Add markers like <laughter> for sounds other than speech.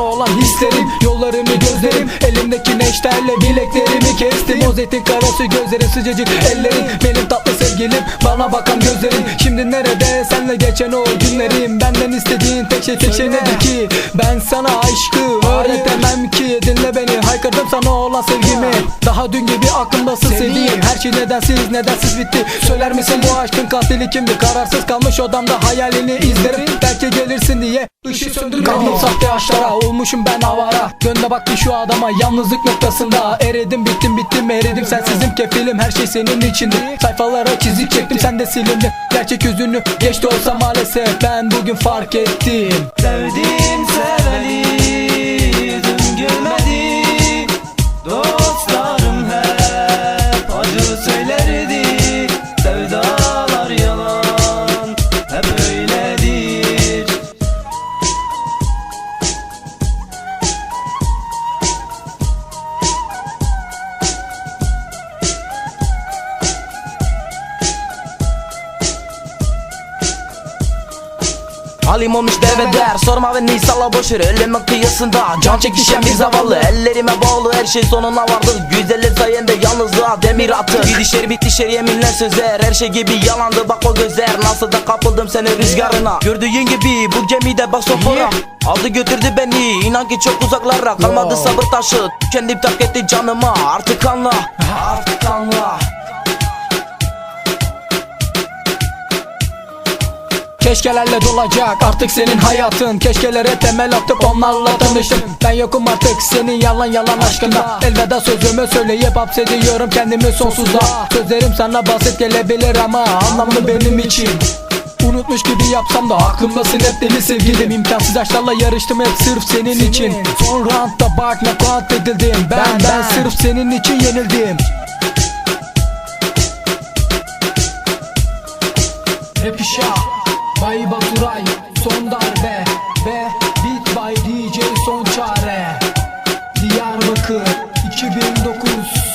olan hislerim Yollarımı gözlerim Elimdeki neşterle bileklerimi kestim. O zeytin karası gözlerin sıcacık ellerin Benim tatlı sevgilim bana bakan gözlerin Şimdi nerede senle geçen o günlerim? Benden istediğin tek şey tek şey nedir ki? Ben sana aşkı öğretemem ki. Dinle beni haykırdım sana olan sevgimi. Daha dün gibi aklımdasın sevdiğim. Her şey nedensiz nedensiz bitti. Söyler misin bu aşkın katili kimdi Kararsız kalmış odamda hayalini izlerim. Belki diye ışığı söndürme Kaldım sahte aşklara olmuşum ben avara. Gönle baktı şu adama yalnızlık noktasında. Eridim bittim bittim eridim sensizim kefilim Her şey senin içindi Sayfalara çizik çektim sen de silindin Gerçek yüzünü geçti olsa maalesef Ben bugün fark ettim. Sevdim seveli Halim olmuş deveder. Sorma beni salla boşver. Ölümün kıyısında Can çekişen bir zavallı. Ellerime bağlı. Her şey sonuna vardı Güzeller sayende yalnızlığa demir attı Gidişleri bitişler yeminler sözler Her şey gibi yalandı. Bak o gözler. Nasıl da kapıldım senin rüzgarına. Gördüğün gibi bu gemide bak sofora Aldı götürdü beni. İnan ki çok uzaklara. Kalmadı sabır taşı. Kendim tak etti canıma Artık anla. Artık <laughs> Keşkelerle dolacak artık senin hayatın. Keşkelere temel attık onlarla tanıştım. Ben yokum artık senin yalan yalan aşkında Elveda sözümü söyleyip hapsediyorum kendimi sonsuzluğa Sözlerim sana basit gelebilir ama anlamlı benim için. Unutmuş gibi yapsam da aklımdasın hep deli sevgilim. İmkansız aşklarla yarıştım hep sırf senin için. Son roundda bak ne kuant edildim. Ben ben sırf senin için yenildim Try son darbe. Ve beat by DJ son çare. Diyarbakır 2009